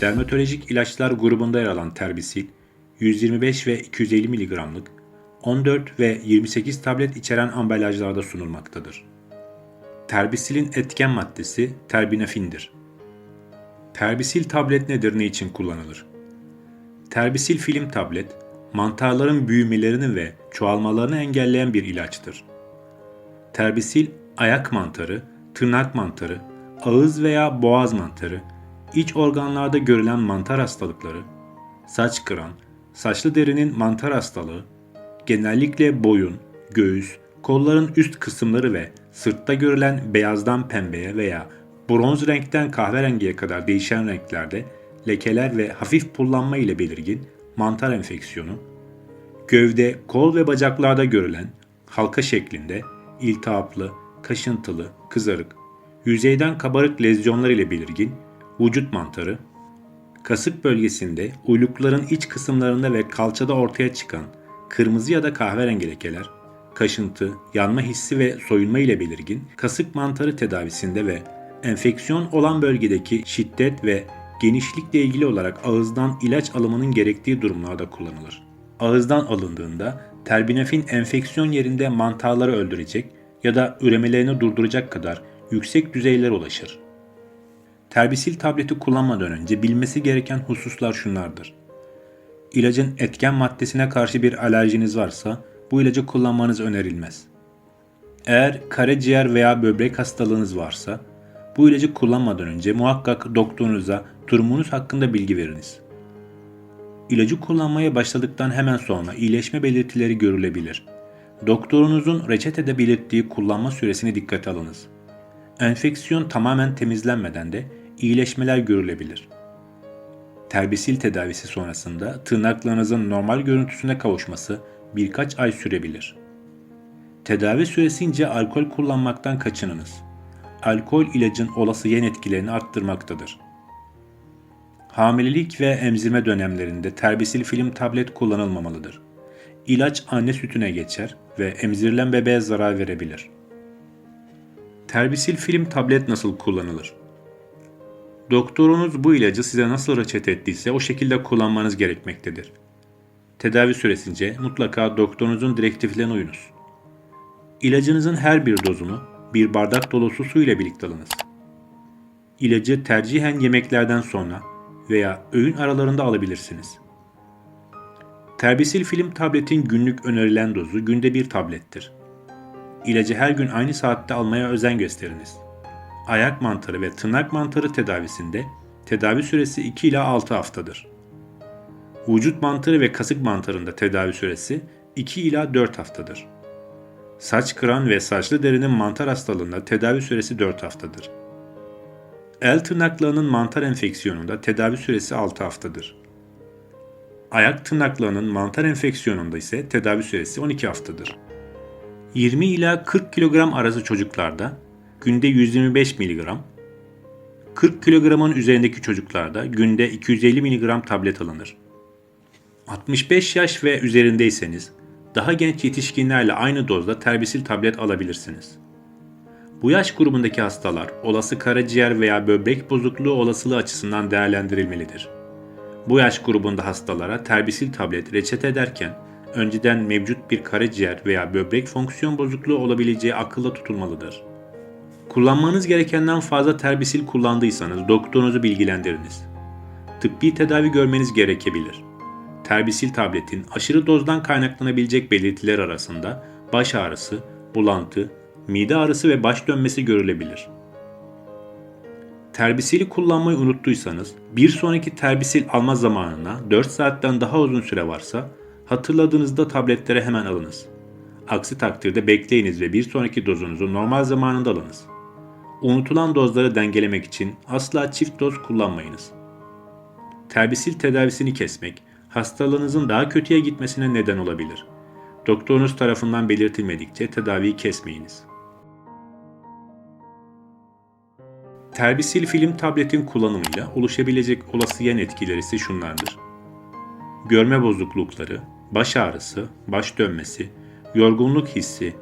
Dermatolojik ilaçlar grubunda yer alan terbisil, 125 ve 250 mg'lık, 14 ve 28 tablet içeren ambalajlarda sunulmaktadır. Terbisilin etken maddesi terbinafindir. Terbisil tablet nedir, ne için kullanılır? Terbisil film tablet, mantarların büyümelerini ve çoğalmalarını engelleyen bir ilaçtır. Terbisil, ayak mantarı, tırnak mantarı, ağız veya boğaz mantarı, iç organlarda görülen mantar hastalıkları, saç kıran, saçlı derinin mantar hastalığı, genellikle boyun, göğüs, kolların üst kısımları ve sırtta görülen beyazdan pembeye veya bronz renkten kahverengiye kadar değişen renklerde lekeler ve hafif pullanma ile belirgin mantar enfeksiyonu, gövde, kol ve bacaklarda görülen halka şeklinde iltihaplı, kaşıntılı, kızarık, yüzeyden kabarık lezyonlar ile belirgin vücut mantarı, kasık bölgesinde uylukların iç kısımlarında ve kalçada ortaya çıkan kırmızı ya da kahverengi lekeler, kaşıntı, yanma hissi ve soyunma ile belirgin kasık mantarı tedavisinde ve enfeksiyon olan bölgedeki şiddet ve genişlikle ilgili olarak ağızdan ilaç alımının gerektiği durumlarda kullanılır. Ağızdan alındığında terbinafin enfeksiyon yerinde mantarları öldürecek ya da üremelerini durduracak kadar yüksek düzeylere ulaşır. Terbisil tableti kullanmadan önce bilmesi gereken hususlar şunlardır. İlacın etken maddesine karşı bir alerjiniz varsa bu ilacı kullanmanız önerilmez. Eğer karaciğer veya böbrek hastalığınız varsa bu ilacı kullanmadan önce muhakkak doktorunuza durumunuz hakkında bilgi veriniz. İlacı kullanmaya başladıktan hemen sonra iyileşme belirtileri görülebilir. Doktorunuzun reçetede belirttiği kullanma süresini dikkate alınız. Enfeksiyon tamamen temizlenmeden de iyileşmeler görülebilir. Terbisil tedavisi sonrasında tırnaklarınızın normal görüntüsüne kavuşması birkaç ay sürebilir. Tedavi süresince alkol kullanmaktan kaçınınız. Alkol ilacın olası yan etkilerini arttırmaktadır. Hamilelik ve emzirme dönemlerinde terbisil film tablet kullanılmamalıdır. İlaç anne sütüne geçer ve emzirilen bebeğe zarar verebilir. Terbisil film tablet nasıl kullanılır? Doktorunuz bu ilacı size nasıl reçete ettiyse o şekilde kullanmanız gerekmektedir. Tedavi süresince mutlaka doktorunuzun direktiflerine uyunuz. İlacınızın her bir dozunu bir bardak dolusu su ile birlikte alınız. İlacı tercihen yemeklerden sonra veya öğün aralarında alabilirsiniz. Terbisil film tabletin günlük önerilen dozu günde bir tablettir. İlacı her gün aynı saatte almaya özen gösteriniz. Ayak mantarı ve tırnak mantarı tedavisinde tedavi süresi 2 ila 6 haftadır. Vücut mantarı ve kasık mantarında tedavi süresi 2 ila 4 haftadır. Saç kıran ve saçlı derinin mantar hastalığında tedavi süresi 4 haftadır. El tırnaklarının mantar enfeksiyonunda tedavi süresi 6 haftadır. Ayak tırnaklarının mantar enfeksiyonunda ise tedavi süresi 12 haftadır. 20 ila 40 kilogram arası çocuklarda günde 125 mg, 40 kilogramın üzerindeki çocuklarda günde 250 mg tablet alınır. 65 yaş ve üzerindeyseniz daha genç yetişkinlerle aynı dozda terbisil tablet alabilirsiniz. Bu yaş grubundaki hastalar olası karaciğer veya böbrek bozukluğu olasılığı açısından değerlendirilmelidir. Bu yaş grubunda hastalara terbisil tablet reçete ederken önceden mevcut bir karaciğer veya böbrek fonksiyon bozukluğu olabileceği akılda tutulmalıdır. Kullanmanız gerekenden fazla terbisil kullandıysanız doktorunuzu bilgilendiriniz. Tıbbi tedavi görmeniz gerekebilir. Terbisil tabletin aşırı dozdan kaynaklanabilecek belirtiler arasında baş ağrısı, bulantı, mide ağrısı ve baş dönmesi görülebilir. Terbisili kullanmayı unuttuysanız, bir sonraki terbisil alma zamanına 4 saatten daha uzun süre varsa hatırladığınızda tabletlere hemen alınız. Aksi takdirde bekleyiniz ve bir sonraki dozunuzu normal zamanında alınız. Unutulan dozları dengelemek için asla çift doz kullanmayınız. Terbisil tedavisini kesmek, hastalığınızın daha kötüye gitmesine neden olabilir. Doktorunuz tarafından belirtilmedikçe tedaviyi kesmeyiniz. Terbisil film tabletin kullanımıyla oluşabilecek olası yan etkileri ise şunlardır. Görme bozuklukları, baş ağrısı, baş dönmesi, yorgunluk hissi,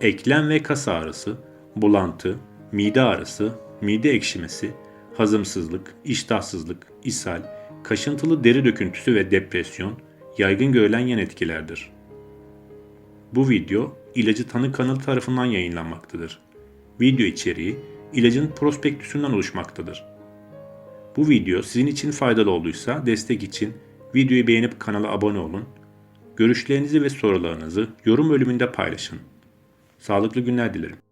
eklem ve kas ağrısı, bulantı, mide ağrısı, mide ekşimesi, hazımsızlık, iştahsızlık, ishal, kaşıntılı deri döküntüsü ve depresyon yaygın görülen yan etkilerdir. Bu video ilacı tanı kanalı tarafından yayınlanmaktadır. Video içeriği ilacın prospektüsünden oluşmaktadır. Bu video sizin için faydalı olduysa destek için videoyu beğenip kanala abone olun. Görüşlerinizi ve sorularınızı yorum bölümünde paylaşın. Sağlıklı günler dilerim.